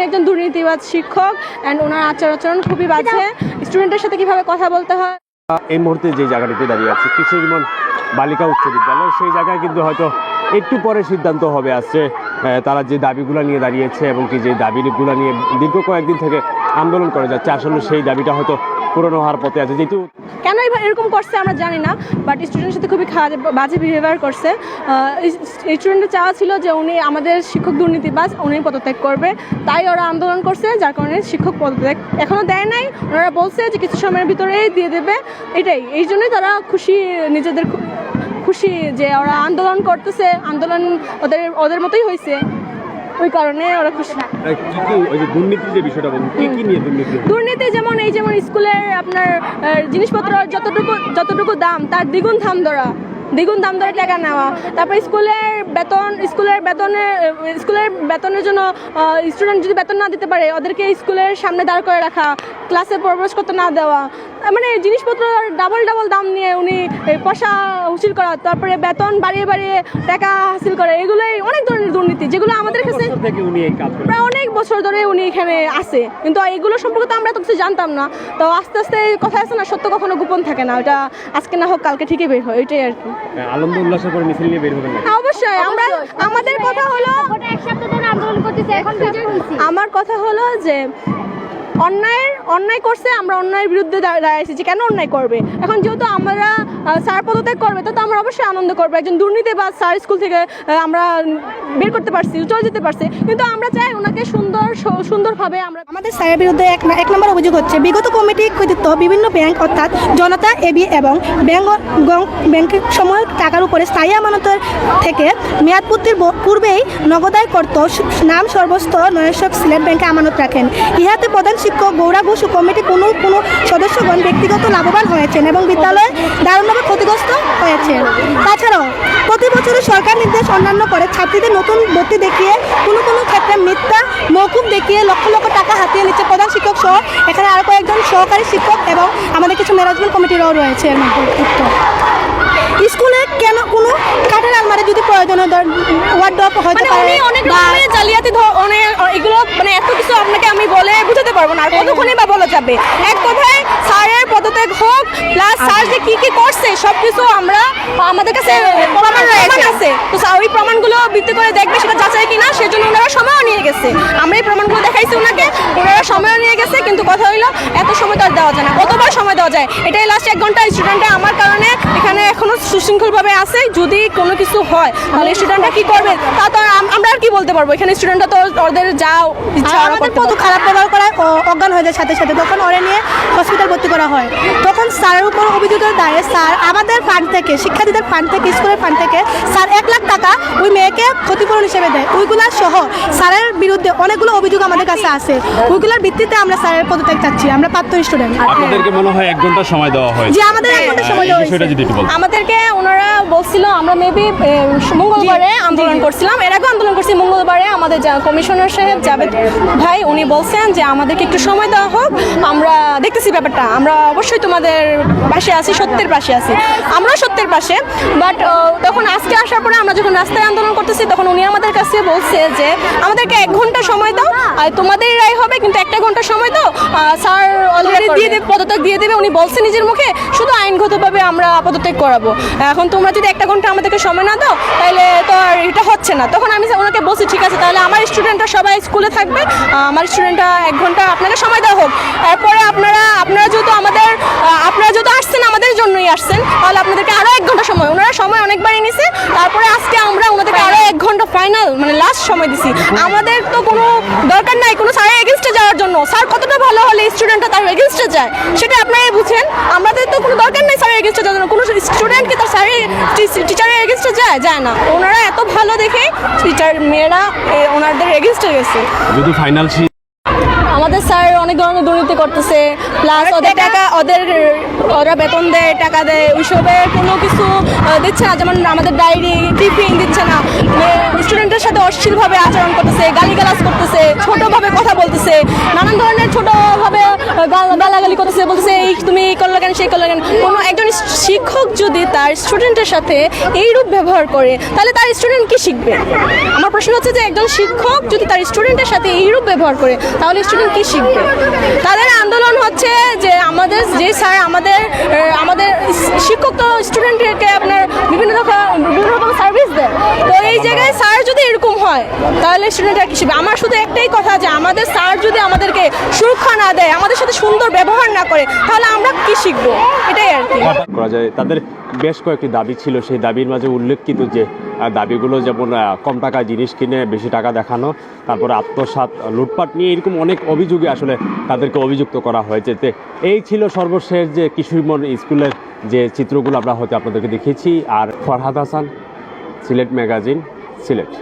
উনি একজন দুর্নীতিবাদ শিক্ষক অ্যান্ড ওনার আচার আচরণ খুবই বাজে। স্টুডেন্টের সাথে কীভাবে কথা বলতে হয়? এই মুহূর্তে যে জায়গাটিতে দাঁড়িয়ে আছে কৃষ্ণজীবন বালিকা উচ্চ বিদ্যালয়, সেই জায়গায় কিন্তু হয়তো একটু পরে সিদ্ধান্ত হবে আসছে। তারা যে দাবিগুলো নিয়ে দাঁড়িয়েছে এবং কি যে দাবিগুলো নিয়ে দীর্ঘ কয়েকদিন থেকে আন্দোলন করে যাচ্ছে, আসলে সেই দাবিটা হয়তো পূরণ হওয়ার পথে আছে, যেহেতু কেন এরকম করছে আমরা জানি না বাট স্টুডেন্টের সাথে খুবই বাজে বিহেভিয়ার করছে। স্টুডেন্টের চাওয়া ছিল যে উনি আমাদের শিক্ষক দুর্নীতিবাজ, উনি পদত্যাগ করবে। তাই ওরা আন্দোলন করছে, যার কারণে শিক্ষক পদত্যাগ এখনও দেয় নাই। ওনারা বলছে যে কিছু সময়ের ভিতরেই দিয়ে দেবে। এটাই, এই জন্যই তারা খুশি, নিজেদের খুশি যে ওরা আন্দোলন করতেছে। আন্দোলন ওদের ওদের মতোই হয়েছে ওই কারণে ওরা খুশি। দুর্নীতি যেমন এই যেমন স্কুলের আপনার জিনিসপত্র যতটুকু যতটুকু দাম তার দ্বিগুণ দাম ধরা। দ্বিগুণ দাম ধরে টাকা নেওয়া। তারপর স্কুলের বেতন স্কুলের বেতনের আহ, স্কুলের বেতনের জন্য স্টুডেন্ট যদি বেতন না দিতে পারে ওদেরকে স্কুলের সামনে দাঁড় করে রাখা ক্লাসে প্রবেশ করতে না দেওয়া। মানে জিনিসপত্র ডাবল ডাবল দাম নিয়ে উনি পয়সা হাসিল করা তারপরে বেতন বাড়িয়ে বাড়িয়ে টাকা হাসিল করে এগুলোই অনেক ধরনের দুর্নীতি যেগুলো আমাদের কাছে প্রায় অনেক বছর ধরে উনি এখানে আছে। কিন্তু এগুলো সম্পর্কে তো আমরা তো কিছু জানতাম না। তো আস্তে আস্তে কথা আছে না সত্য কখনো গোপন থাকে না ওটা আজকে না হোক কালকে ঠিকই বের হয় এটাই আর কি। আনন্দ উল্লাসের পরে মিছিল নিয়ে বের হবেন না হ্যাঁ, অবশ্যই। আমরা আমাদের কথা হলো এক সপ্তাহ ধরে আন্দোলন করতেছে এখন আমার কথা হলো যে অন্যায়ের অন্যায় করছে, আমরা অন্যায়ের বিরুদ্ধে দা- দাঁড়াইছি যে কেন অন্যায় করবে? এখন যেহেতু আমরা স্যার পদত্যাগ করবে, তো আমরা অবশ্যই আনন্দ করব। একজন দুর্নীতি বা স্যার স্কুল থেকে আমরা বের করতে পারছি, চলে যেতে পারছি। কিন্তু আমরা চাই ওনাকে সুন্দর সুন্দরভাবে আমরা আমাদের স্যারের বিরুদ্ধে এক এক নম্বর অভিযোগ হচ্ছে, বিগত কমিটি কৃতিত্ব বিভিন্ন ব্যাংক, অর্থাৎ জনতা এবি এবং ব্যাংক ব্যাংকের সময় টাকার উপরে স্থায়ী আমানতের থেকে মেয়াদপূর্তির ব- পূর্বেই নগদায় করত নাম সর্বস্ত নয়শক সিলেট ব্যাংকে আমানত রাখেন। ইহাতে প্রধান শিক্ষক গৌরা ঘোষ কমিটি কোনো কোনো সদস্যগণ ব্যক্তিগত লাভবান হয়েছেন এবং বিদ্যালয়ে দারুণভাবে ক্ষতিগ্রস্ত হয়েছে। তাছাড়াও প্রতি বছরই সরকার নির্দেশ অন্যান্য করে ছাত্রীদের নতুন ভর্তি দেখিয়ে কোনো কোনো ক্ষেত্রে মিথ্যা মৌকুব দেখিয়ে লক্ষ লক্ষ টাকা হাতিয়ে নিচ্ছে প্রধান শিক্ষক সহ। এখানে আরও কয়েকজন সহকারী শিক্ষক এবং আমাদের কিছু ম্যানেজমেন্ট কমিটিরও রয়েছে। এর মধ্যে স্কুলে কেন কোনো কাঠের আলমারি যদি প্রয়োজন হয় ওয়ার্ড্রপ হয়তো মানে অনেক জালিয়াতি অনেক এগুলো মানে এত কিছু আপনাকে আমি বলে বুঝাতে পারব না। আর কতক্ষণই বা বলা যাবে? এক কথায় স্যারের পদত্যাগ হোক প্লাস স্যার যে কি কি করছে সব কিছু আমরা আমাদের কাছে প্রমাণ আছে। তো ওই প্রমাণগুলো ভিত্তি করে দেখবে সেটা যাচাই কিনা সেজন্য ওনারা সময়ও নিয়ে গেছে। আমরা এই প্রমাণগুলো দেখাইছি ওনাকে ওনারা সময়ও নিয়ে গেছে কিন্তু কথা হইল এত সময় তো আর দেওয়া যায় না। কতবার সময় দেওয়া যায়? এটাই লাস্ট এক ঘণ্টা স্টুডেন্টরা আমার কারণে সুশৃঙ্খলভাবে আছে যদি কোনো কিছু হয় তাহলে স্টুডেন্টরা কি করবে? তা তো আমরা আর কি বলতে পারব? এখানে স্টুডেন্টরা তো ওদের যা ইচ্ছা আমাদের কত খারাপ ব্যবহার করায় অজ্ঞান হয়ে যায় সাথে সাথে। তখন ওরে নিয়ে হসপিটাল ভর্তি করা হয়। তখন স্যারের উপর অভিযোগের দায়ে স্যার আমাদের ফান্ড থেকে শিক্ষার্থীদের ফান্ড থেকে স্কুলের ফান্ড থেকে স্যার এক লাখ টাকা ওই মেয়েকে ক্ষতিপূরণ হিসেবে দেয়। ওইগুলার সহ স্যারের বিরুদ্ধে অনেকগুলো অভিযোগ আমাদের কাছে আছে। ওইগুলোর ভিত্তিতে আমরা স্যারের পদত্যাগ চাচ্ছি। আমরা প্রাপ্ত স্টুডেন্ট আপনাদেরকে মনে হয় এক ঘণ্টা সময় দেওয়া হয় যে আমাদের এক ঘণ্টা সময় দেওয়া হয়েছে। বলতেন। আমাদেরকে ওনারা বলছিল আমরা মেবি মঙ্গলবারে আন্দোলন করছিলাম। এর আগে আন্দোলন করছি মঙ্গলবারে আমাদের কমিশনার সাহেব জাভেদ ভাই উনি বলছেন যে আমাদেরকে একটু সময় দেওয়া হোক। আমরা দেখতেছি ব্যাপারটা। আমরা অবশ্যই তোমাদের পাশে আছি সত্যের পাশে আছি। আমরাও সত্যের পাশে। বাট তখন আজকে আসার পরে আমরা যখন রাস্তায় আন্দোলন করতেছি তখন উনি আমাদের কাছে বলছে যে আমাদেরকে এক ঘণ্টা সময় দাও। আর তোমাদের রায় হবে কিন্তু একটা ঘণ্টা সময় দাও। স্যার অলরেডি দিয়ে দেবে পদত্যাগ দিয়ে দেবে। উনি বলছে নিজের মুখে শুধু আইনগতভাবে আমরা পদত্যাগ করাবো। এখন তোমরা যদি একটা ঘণ্টা আমাদেরকে সময় না দাও তাহলে তো আর এটা হচ্ছে না। তখন আমি ওনাকে বলছি, ঠিক আছে, তাহলে আমার স্টুডেন্টরা সবাই স্কুলে থাকবে আমার স্টুডেন্টরা এক ঘণ্টা আপনাকে সময় দেওয়া হোক। তারপরে আপনারা আপনারা যেহেতু আমাদের আপনারা যেহেতু আসছেন আমাদের জন্যই আসছেন, তাহলে আপনাদেরকে আরও এক ঘণ্টা সময় ওনারা সময় অনেকবার এনেছে তারপরে আজকে আমরা ওনাদেরকে আরও এক ঘণ্টা ফাইনাল মানে লাস্ট সময় দিছি। আমাদের তো কোনো দরকার নাই কোনো স্যারের এগেনস্টে যাওয়ার জন্য। স্যার কতটা ভালো হলে স্টুডেন্টরা তার এগেনস্টে যায় সেটা আপনারাই বুঝেন। আমাদের তো কোনো দরকার নাই স্যারের এগেনস্টে যাওয়ার জন্য। কোনো স্টুডেন্টকে তার স্যারের টিচারের এগেনস্টে যায়? যায় না। ওনারা এত ভালো দেখে টিচার মেয়েরা এ, ওনাদের এগেনস্টে গেছে। যদি ফাইনাল আমাদের স্যার অনেক ধরনের দুর্নীতি করতেছে প্লাস ওদের টাকা ওদের ওরা বেতন দেয় টাকা দেয় ওইসবে কোনো কিছু দিচ্ছে না যেমন আমাদের ডায়েরি টিফিন দিচ্ছে না। স্টুডেন্টের সাথে অশ্লীলভাবে আচরণ করতেছে গালিগালাজ করতেছে ছোটোভাবে কথা বলতেছে নানান ধরনের ছোটোভাবে গালাগালি করতেছে বলতেছে এই তুমি কেন সেই করলে কোনো একজন শিক্ষক যদি তার স্টুডেন্টের সাথে এইরূপ ব্যবহার করে, তাহলে তার স্টুডেন্ট কি শিখবে? আমার প্রশ্ন হচ্ছে যে একজন শিক্ষক যদি তার স্টুডেন্টের সাথে এইরূপ ব্যবহার করে, তাহলে স্টুডেন্ট কি শিখবে? তাদের আন্দোলন হচ্ছে যে আমাদের, যে স্যার আমাদের আমাদের শিক্ষক তো স্টুডেন্টকে আপনার বিভিন্ন রকম বিভিন্ন রকম সার্ভিস দেয়। তো এই জায়গায় স্যার যদি এরকম হয়, তাহলে স্টুডেন্টরা কি শিখবে আমার শুধু একটাই কথা যে আমাদের স্যার যদি আমাদেরকে সুরক্ষা না দেয়, আমাদের সাথে সুন্দর ব্যবহার না করে, তাহলে আমরা কি শিখব? এটাই আর কি। করা যায়। তাদের বেশ কয়েকটি দাবি ছিল। সেই দাবির মাঝে উল্লেখিত যে দাবিগুলো যেমন কম টাকায় জিনিস কিনে বেশি টাকা দেখানো, তারপরে আত্মসাৎ লুটপাট নিয়ে এরকম অনেক অভিযোগে আসলে তাদেরকে অভিযুক্ত করা হয়েছে। তে এই ছিল সর্বশেষ যে কিশোরমন স্কুলের যে চিত্রগুলো আমরা হয়তো আপনাদেরকে দেখিয়েছি। আর ফরহাদ হাসান, সিলেট ম্যাগাজিন, সিলেট।